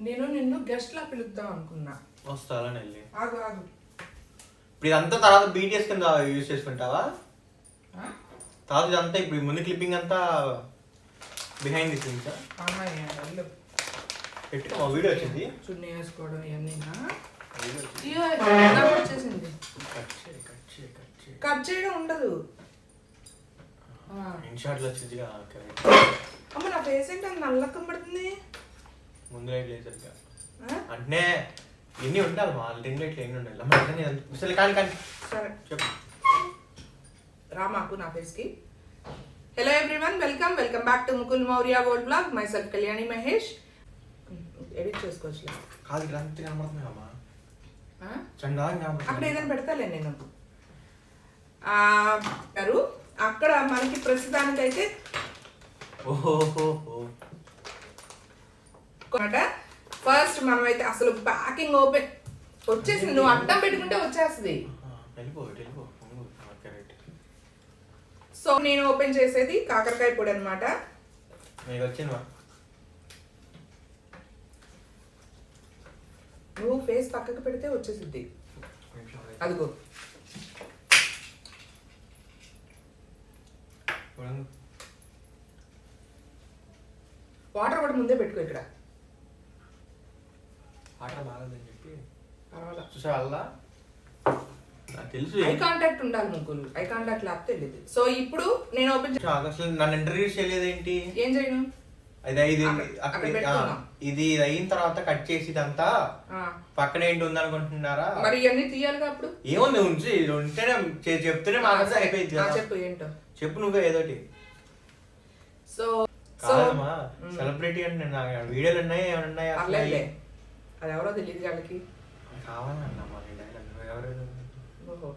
నేను నిన్ను గెస్ట్ లా పిలుద్దాం అనుకున్నా. వస్తాలని వెళ్ళి ఆగు ఆగు. ఇప్పుడు ఇదంతా తర్వాత బీటీఎస్ కింద యూజ్ చేసుకుంటావా ఆ? తర్వాత ఇదంతా ఇప్పుడు ముందు క్లిప్పింగ్ అంతా బిహైండ్ ది సీన్స్ అమ్మాయి వెళ్ళు. పెట్టుకో వీడియో వచ్చింది. చున్నీ వేసుకోవడం ఇవన్నీ వీడియో వచ్చింది. అయ్యో నాకు వచ్చేసింది. కట్ చేయి కట్ చేయి కట్ చేయి. కట్ చేయడం ఉండదు. ఆ. ఇన్ షార్ట్లో వచ్చిందిగా. అమ్మ నా ఫేస్ ఏంటి అంత నల్ల కనబడుతుంది ముందు లైట్ లేదు సరిగ్గా ఆ? అంటే ఎన్ని ఉండాలి? మా రింగ్ లైట్లు ఎన్ని ఉండాలి? అమ్మ ఇట్లా నేను అసలు కానీ కానీ. సరే. చెప్పు. రా మాకు నా ఫేస్కి. Hello everyone welcome welcome back to Mukul Maurya gold blog myself Kalyani Mahesh edit చేసుకోవచ్చులే. కాదు ఇక్కడ అంత? చండా అక్కడ ఏదైనా పెడతాలే నేను. గారు అక్కడ మనకి ప్రస్తుతానికైతే ఓహో అనమాట ఫస్ట్ మనమైతే అసలు ప్యాకింగ్ ఓపెన్ వచ్చేసింది. నువ్వు అడ్డం పెట్టుకుంటే వచ్చేస్తుంది. సో నేను ఓపెన్ చేసేది కాకరకాయ పొడి అనమాట నువ్వు ఫేస్ పక్కకు పెడితే వచ్చేసిద్ది. అదిగో. వాటర్ కూడా ముందే పెట్టుకో ఇక్కడ. ఆట బాగలేదని చెప్పి. పర్వాలా. చూసా వల్ల నాకు తెలుసు. ఐ కాంటాక్ట్ ఉండాలి ముగ్గురు. ఐ కాంటాక్ట్ లేకపోతే తెలియదు సో ఇప్పుడు నేను ఓపెన్ నాకు అసలు నన్ను ఇంటర్వ్యూ చేయలేదేంటి? ఏం చేయను? అది ఇది అక్కడ- అక్కడ అక్కడ ఆ, పెట్టుకుందాం. ఇది ఇది అయిన తర్వాత కట్ చేసి ఇదంతా ఆ, పక్కన ఏంటి ఉంది అనుకుంటున్నారా మరి ఇవన్నీ తీయాలిగా అప్పుడు? ఏముంది ఉంచి ఇది ఉంటేనే చే- చెప్తేనే అయిపోయింది ఆ, కదా. చెప్పు ఏంటో. చెప్పు నువ్వే ఏదోటి సో సో కాదమ్మా మ్. సెలబ్రిటీ అంటే నాకు వీడియోలు ఉన్నాయి ఏమైనా ఉన్నాయా అసలు? పర్లేదులే. అది ఎవరో తెలియదు వాళ్ళకి కావాలన్నా మరి డైలాగ్ ఎవరు? ఓహో.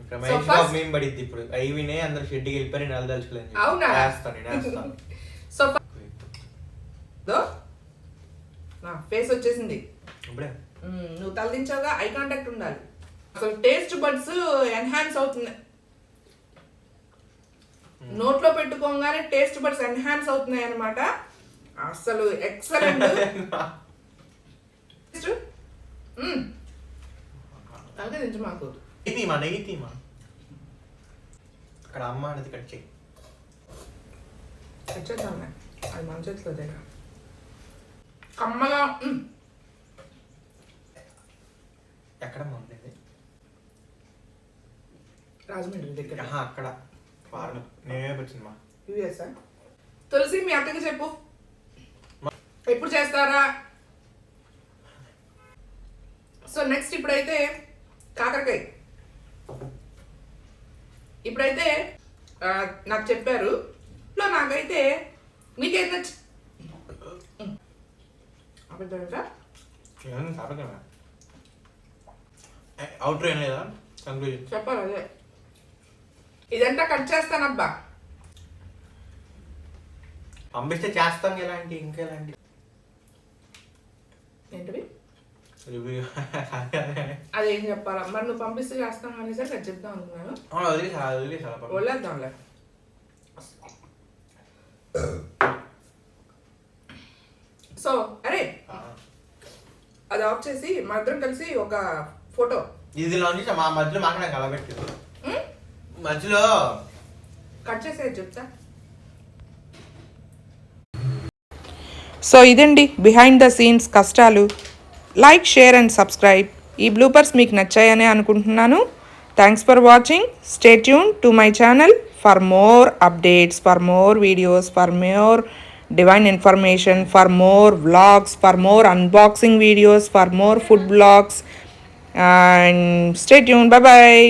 ఇంకా So మహేష్ first- బాబు మేము పడిద్ది ఇప్పుడు. అవి వినే అందరు షెడ్కి వెళ్ళిపోయి నేను వెళ్ళదలుచుకోలేదు అవునా? వేస్తాను నేను వేస్తాను సో నా ఫేస్ వచ్చేసింది. ఇప్పుడే. నువ్వు తలదించావుగా ఐ కాంటాక్ట్ ఉండాలి. అసలు టేస్ట్ బడ్స్ ఎన్హాన్స్ అవుతుంది నోట్లో పెట్టుకోగానే టేస్ట్ బడ్స్ ఎన్హాన్స్ అవుతున్నాయి అనమాట అసలు ఎక్సలెంట్ తలదించు మాకు ఇది మా నెయ్యి తీమా? అక్కడ అమ్మ అనేది కట్ చేయి వచ్చేద్దాం అది మన చేతిలో దగ్గర కమ్మగా మ్మ్. ఎక్కడ మా ఉండేది రాజమండ్రి దగ్గర. అక్కడ. వారం. నేనే వచ్చింది మా. యూఎస్ తులసి మీ అక్కకి చెప్పు. ఎప్పుడు చేస్తారా? సో నెక్స్ట్ ఇప్పుడైతే కాకరకాయ. ఇప్పుడైతే నాకు చెప్పారు. లో నాకైతే మీకేం నచ్చ అబద్ధమేంటా? ఏమన్నా తప్పకమా అవుట్ ఏం లేదా? చెప్పాలి అదే. ఇదంతా కట్ చేస్తానబ్బా. పంపిస్తే చేస్తాం ఎలాంటి ఇంకా ఎలాంటి ఏంటివి? రివ్యూ అదేం చెప్పాలా? మరి నువ్వు పంపిస్తే చేస్తాం అనేసరికి అది చెప్దాం అనుకున్నాను. వదిలేద్దాంలే. సో అరే. అది ఆఫ్ చేసి మా ఇద్దరం కలిసి ఒక ఫోటో. నుంచి మా మధ్యలో మాట్లాడాక అలా పెట్టు మధ్యలో కట్ చేసేది చెప్తా. సో ఇదండి బిహైండ్ ద సీన్స్ కష్టాలు. లైక్ షేర్ అండ్ సబ్స్క్రైబ్ ఈ బ్లూపర్స్ మీకు నచ్చాయనే అనుకుంటున్నాను. Thanks for watching stay tune to my channel for more updates for more videos for more divine information for more vlogs for more unboxing videos for more food blogs and stay tune bye bye